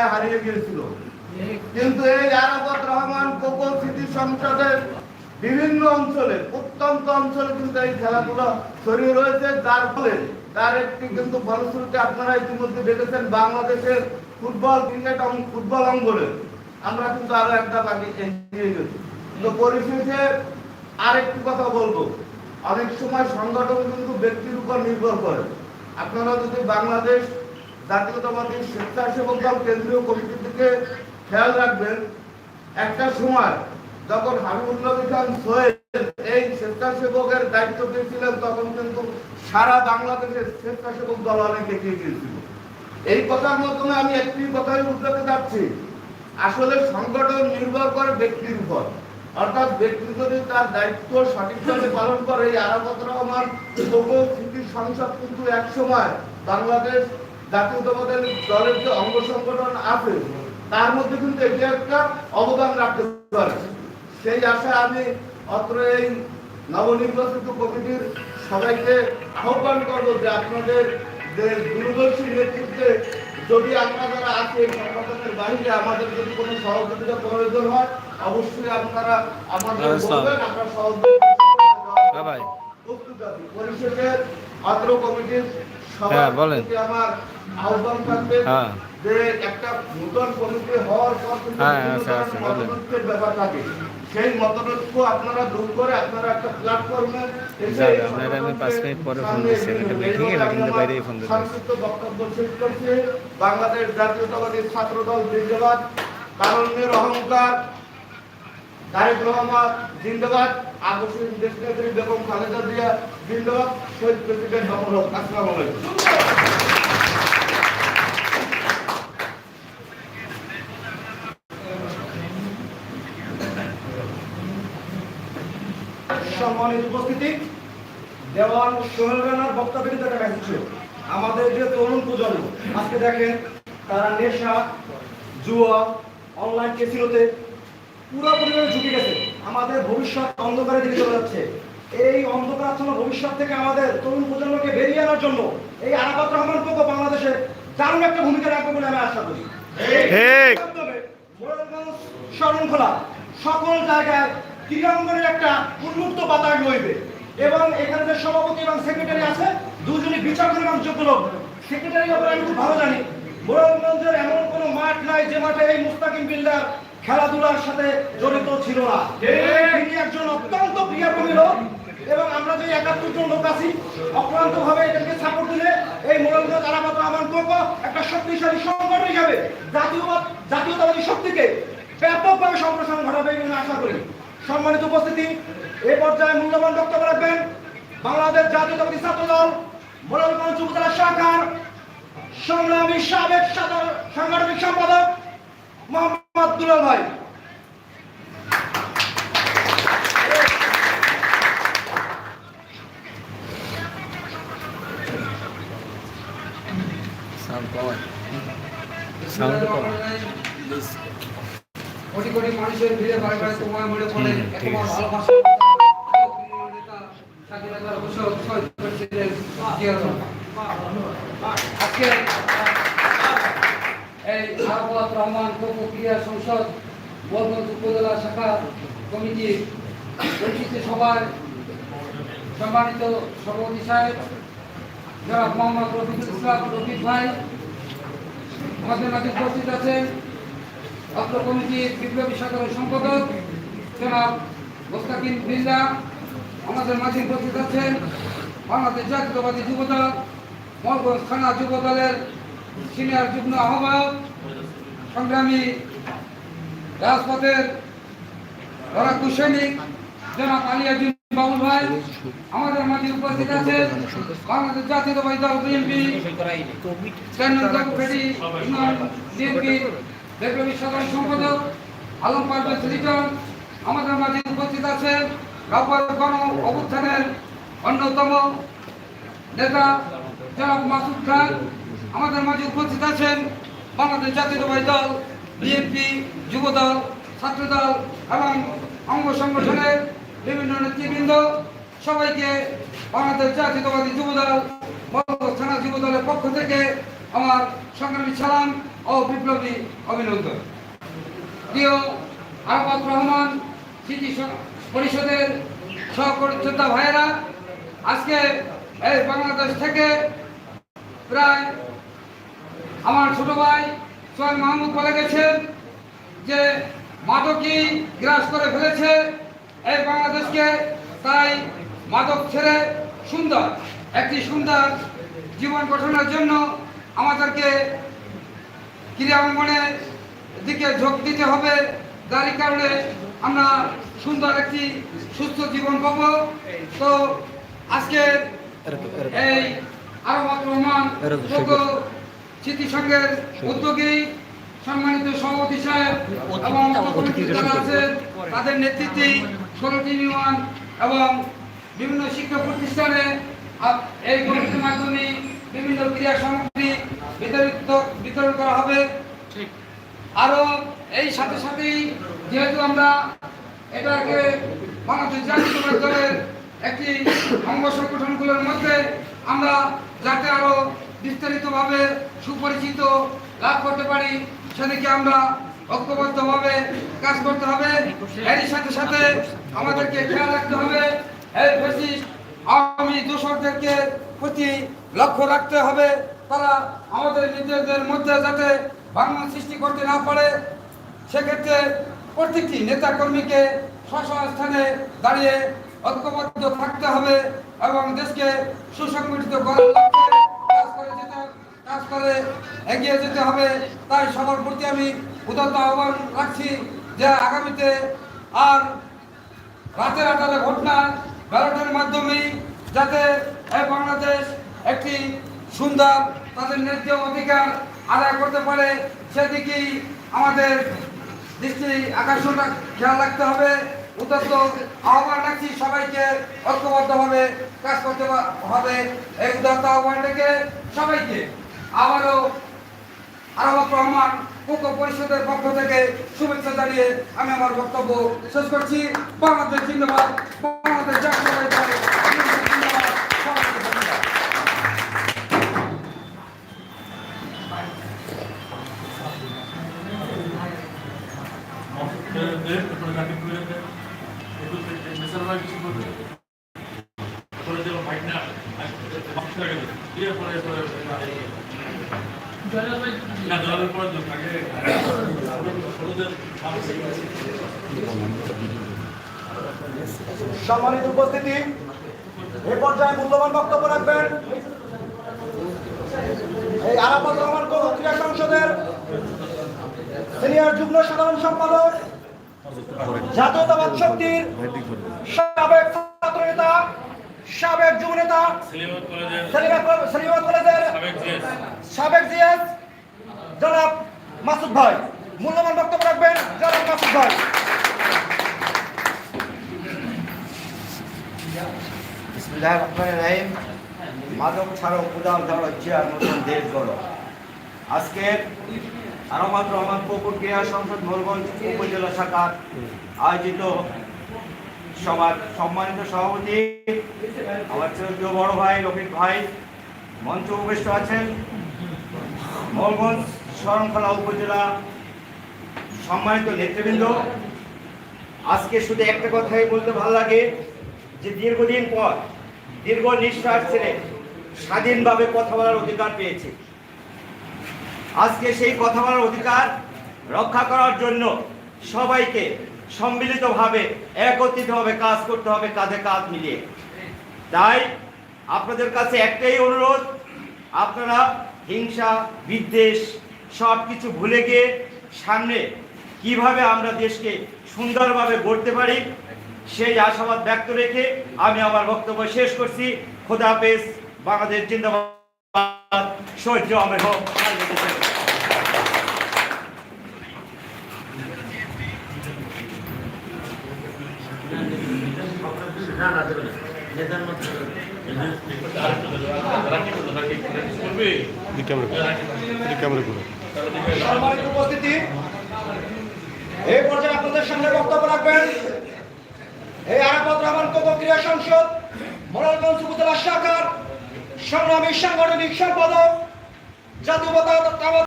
প্রায় হারিয়ে গিয়েছিল। কিন্তু এই আরাফাত রহমান কোকো স্মৃতি সংসদের বিভিন্ন অঞ্চলে প্রত্যন্ত অঞ্চলে কিন্তু এই খেলাধুলা ছড়িয়ে রয়েছে। যার ফলে তার একটি কিন্তু ফলশ্রুতি আপনারা ইতিমধ্যে দেখেছেন, বাংলাদেশের ফুটবল ক্রিকেট ফুটবল অঙ্গনে। আমরা কিন্তু আরও একটা বাকি এগিয়ে গেছি। তো পরিশেষে আরেকটি কথা বলব। অনেক সময় সংগঠন কিন্তু ব্যক্তির উপর নির্ভর করে। আপনারা যদি বাংলাদেশ জাতীয়তাবাদী স্বেচ্ছাসেবক দল কেন্দ্রীয় কমিটির দিকে খেয়াল রাখবেন, একটা সময় যখন হাবিবুল্লাহ খান সোহেল এই স্বেচ্ছাসেবকের দায়িত্ব পেয়েছিলেন, তখন কিন্তু সারা বাংলাদেশের স্বেচ্ছাসেবক দল অনেক এগিয়ে গিয়েছিল। এই কথার মাধ্যমে আমি একটি কথাই বুঝতে যাচ্ছি আসলে সংগঠন নির্ভর করে ব্যক্তির উপর। অর্থাৎ ব্যক্তি যদি তার দায়িত্ব সঠিকভাবে পালন করে, এই আরাফত রহমান তবু স্মৃতি সংসদ কিন্তু এক সময় বাংলাদেশ জাতীয়তাবাদী দলের যে অঙ্গ সংগঠন আছে তার মধ্যে কিন্তু এটি একটা অবদান রাখতে পারে। সেই আশায় আমি অত্র এই নবনির্বাচিত কমিটির সবাইকে আহ্বান করব যে আপনাদের যে দূরদর্শী নেতৃত্বে যদি যারা আছি সংগঠনের বাহিরে আমাদের যদি কোনো সহযোগিতা প্রয়োজন হয় অবশ্যই আপনারা আমাদের আসসালাম। বলবেন আমরা সহযোগিতা হ্যাঁ পরিশেষে অত্র কমিটির হ্যাঁ, বলেন। আমার আহ্বান থাকবে হ্যাঁ। যে একটা নূতন কমিটি হওয়ার পর হ্যাঁ, আছে, আছে, বলেন। ব্যাপার থাকে সেই মতনৈক্য আপনারা দূর করে আপনারা একটা প্ল্যাটফর্মে আপনারা আমি পাঁচ মিনিট পরে ফোন দিচ্ছি, এটা meeting এ, meeting এর বাইরেই ফোন দিচ্ছি। সংক্ষিপ্ত বক্তব্য শেষ করছি বাংলাদেশ জাতীয়তাবাদী ছাত্র দল জিন্দাবাদ কারণের অহংকার তারেক রহমান জিন্দাবাদ সম্মানিত উপস্থিতি, দেওয়ান সোহেল রানার বক্তব্যে একটা মেসেজ আমাদের যে তরুণ প্রজন্ম, আজকে দেখেন তারা নেশা, জুয়া অনলাইন কেসিনোতে পুরোপুরি ঝুঁকে গেছে। আমাদের ভবিষ্যৎ অন্ধকারের দিকে চলে যাচ্ছে। এই অন্ধকারাচ্ছন্ন ভবিষ্যৎ থেকে আমাদের তরুণ প্রজন্মকে বেরিয়ে আনার জন্য এই আরাফাত রহমান পোকো বাংলাদেশে দারুণ একটা ভূমিকা রাখবে বলে আমি আশা করি। শরণখোলা সকল জায়গায় ক্রীড়াঙ্গনের একটা উন্মুক্ত বাতাস রইবে এবং এখানে যে সভাপতি এবং সেক্রেটারি আছে দুজনই বিচার এবং যোগ্য লোক। সেক্রেটারি ব্যাপারে আমি খুব ভালো জানি। মোরালগঞ্জের এমন কোনো মাঠ নাই যে মাঠে এই মুস্তাকিম বিল্ডার খেলাধুলার সাথে জড়িত ছিল না। তিনি একজন অত্যন্ত প্রিয়প্রমী লোক এবং আমরা যে একাত্তর জন লোক আছি অক্লান্ত ভাবে এটাকে সাপোর্ট দিলে এই মোরালগঞ্জ আরামাত রহমান কোকো একটা শক্তিশালী সংগঠন হিসাবে জাতীয়বাদ জাতীয়তাবাদী শক্তিকে ব্যাপকভাবে সম্প্রসারণ ঘটাবে বলে আশা করি। সম্মানিত উপস্থিতি এই পর্যায়ে মূল্যবান বক্তব্য রাখবেন বাংলাদেশ জাতীয়তাবাদী ছাত্র দল মোরালগঞ্জ উপজেলা শাখার সংগ্রামী সাবেক সাধারণ সাংগঠনিক সম্পাদক মোহাম্মদ দুলাল ভাই কোটি কোটি মানুষের ভিড়ে বারে বারে তোমায় মনে পড়ে। ভালোবাসা। প্রিয় এই রহমান কোকো সংসদ বরগঞ্জ উপজেলা শাখা কমিটির বৈশিষ্ট্য সভায় সম্মানিত সভাপতি সাহেব, জনাব মোহাম্মদ রফিকুল ইসলাম রফিক ভাই আমাদের মাঝে উপস্থিত আছেন অত্র কমিটির বিপ্লবী সাধারণ সম্পাদক, জনাব মোস্তাকিম বিল্লা, আমাদের মাঝে উপস্থিত আছেন বাংলাদেশ জাতীয়তাবাদী যুবদল মরগঞ্জ থানা যুবদলের সিনিয়র যুগ্ম আহ্বায়ক সংগ্রামী রাজপথের লড়াকু সৈনিক জনাব আলিয়াজুল বাবুল ভাই, আমাদের মাঝে উপস্থিত আছেন বাংলাদেশ জাতীয়তাবাদী দল বিএনপি বিএনপি বিপ্লবী সাধারণ সম্পাদক, আলম পারভেজ লিটন আমাদের মাঝে উপস্থিত আছেন রাবার গণ অভ্যুত্থানের অন্যতম নেতা জনাব মাসুদ খান, আমাদের মাঝে উপস্থিত আছেন বাংলাদেশ জাতীয়তাবাদী দল, বিএনপি, যুবদল, ছাত্রদল এবং অঙ্গ সংগঠনের বিভিন্ন নেতৃবৃন্দ সবাইকে বাংলাদেশ জাতীয়তাবাদী যুবদল, বড় থানা যুবদলের পক্ষ থেকে আমার সংগ্রামী সালাম ও বিপ্লবী অভিনন্দন। প্রিয় আরাফাত রহমান, স্মৃতি পরিষদের সহপরিচ্ছন্ন ভাইয়েরা, আজকে এই বাংলাদেশ থেকে প্রায় আমার ছোট ভাই সোহেল মাহমুদ বলে গেছেন যে মাদকই গ্রাস করে ফেলেছে এই বাংলাদেশকে তাই মাদক ছেড়ে সুন্দর একটি সুন্দর জীবন গঠনের জন্য আমাদেরকে ক্রীড়া অঙ্গনের দিকে ঝোঁক দিতে হবে। যার কারণে আমরা সুন্দর একটি সুস্থ জীবন পাব। তো আজকে এই আরবাত রহমান স্মৃতিসংঘের উদ্যোগী সম্মানিত সভাপতি সাহেব এবং তাদের নেতৃত্বে ষোলোটি ইউনিয়ন এবং বিভিন্ন শিক্ষা প্রতিষ্ঠানে এই কমিটির মাধ্যমে বিভিন্ন ক্রীড়া সামগ্রী বিতরিত, বিতরণ করা হবে। আরও এই সাথে সাথেই যেহেতু আমরা এটাকে বাংলাদেশ জাতীয় দলের একটি অঙ্গ সংগঠনগুলোর মধ্যে আমরা যাতে আরও বিস্তারিতভাবে সুপরিচিত লাভ করতে পারি, সেদিকে আমরা ঐক্যবদ্ধভাবে কাজ করতে হবে। এরই সাথে সাথে আমাদেরকে খেয়াল রাখতে হবে আওয়ামী দোষরদেরকে প্রতি লক্ষ্য রাখতে হবে। তারা আমাদের নিজেদের মধ্যে যাতে ভাঙন সৃষ্টি করতে না পারে, সেক্ষেত্রে প্রত্যেকটি নেতা কর্মীকে স্ব স্থানে দাঁড়িয়ে ঐক্যবদ্ধ থাকতে হবে এবং দেশকে সুসংগঠিত করার করে এগিয়ে যেতে হবে, তাই সবার প্রতি আমি উদাত্ত আহ্বান রাখছি যে আগামীতে আর রাতের আটালে ভোট না, ব্যালটের মাধ্যমেই যাতে এই বাংলাদেশ একটি সুন্দর, তাদের ন্যায্য অধিকার আদায় করতে পারে, সেদিকেই আমাদের দৃষ্টি আকর্ষণটা খেয়াল রাখতে হবে। উদ্যত আহ্বান রাখছি সবাইকে, ঐক্যবদ্ধভাবে কাজ করতে হবে, এই উদাত্ত আহ্বান থেকে সবাইকে। আবারও আরামত রহমান পূর্ব পরিষদের পক্ষ থেকে শুভেচ্ছা জানিয়ে আমি আমার বক্তব্য শেষ করছি বাংলাদেশ জিন্দাবাদ বাংলাদেশ ধন্যবাদ। সম্মানিত উপস্থিতি, এ পর্যায়ে মূল্যবান বক্তব্য রাখবেন এই আরাফাত রহমান ক্রীড়া সংসদের সিনিয়র যুগ্ম সাধারণ সম্পাদক, জাতীয়তাবাদ শক্তির সাবেক সাবেক যুব নেতা সেলিমাত কলেজের সাবেক জিএস। জনাব মাসুদ ভাই। মূল্যবান বক্তব্য রাখবেন জনাব মাসুদ ভাই। বিসমিল্লাহ রহমান রাহিম। মাদক ছাড়ো কোদাল ধরো চেয়ার মতন দেশ গড়ো আজকের আরমাত রহমান পুকুর ক্রীড়া সংসদ মোরগঞ্জ উপজেলা শাখার আয়োজিত সভার সম্মানিত সভাপতি, আমার ছোট বড় ভাই রফিক ভাই, মঞ্চ উপবিষ্ট আছেন। মোরগঞ্জ শরণখোলা উপজেলা সম্মানিত নেতৃবৃন্দ, আজকে শুধু একটা কথাই বলতে ভালো লাগে যে দীর্ঘদিন পর দীর্ঘ নিঃশ্বাস ছেড়ে স্বাধীনভাবে কথা বলার অধিকার পেয়েছে। আজকে সেই কথা বলার অধিকার রক্ষা করার জন্য সবাইকে সম্মিলিতভাবে একত্রিতভাবে কাজ করতে হবে, কাঁধে কাঁধ মিলিয়ে। তাই আপনাদের কাছে একটাই অনুরোধ, আপনারা হিংসা, বিদ্বেষ সব কিছু ভুলে গিয়ে সামনে কীভাবে আমরা দেশকে সুন্দরভাবে গড়তে পারি, সেই আশাবাদ ব্যক্ত রেখে আমি আমার বক্তব্য শেষ করছি। খোদা হাফেজ, বাংলাদেশ জিন্দাবাদ। সহ্য আমের হোক উপস্থিতি। এই পর্যায়ে আপনাদের সামনে বক্তব্য রাখবেন এই আরাফাত রহমান কোপ ক্রীড়া সংসদ মোরালগঞ্জ উপজেলা শাখার সংগ্রামী সাংগঠনিক সম্পাদক জাতীয়তা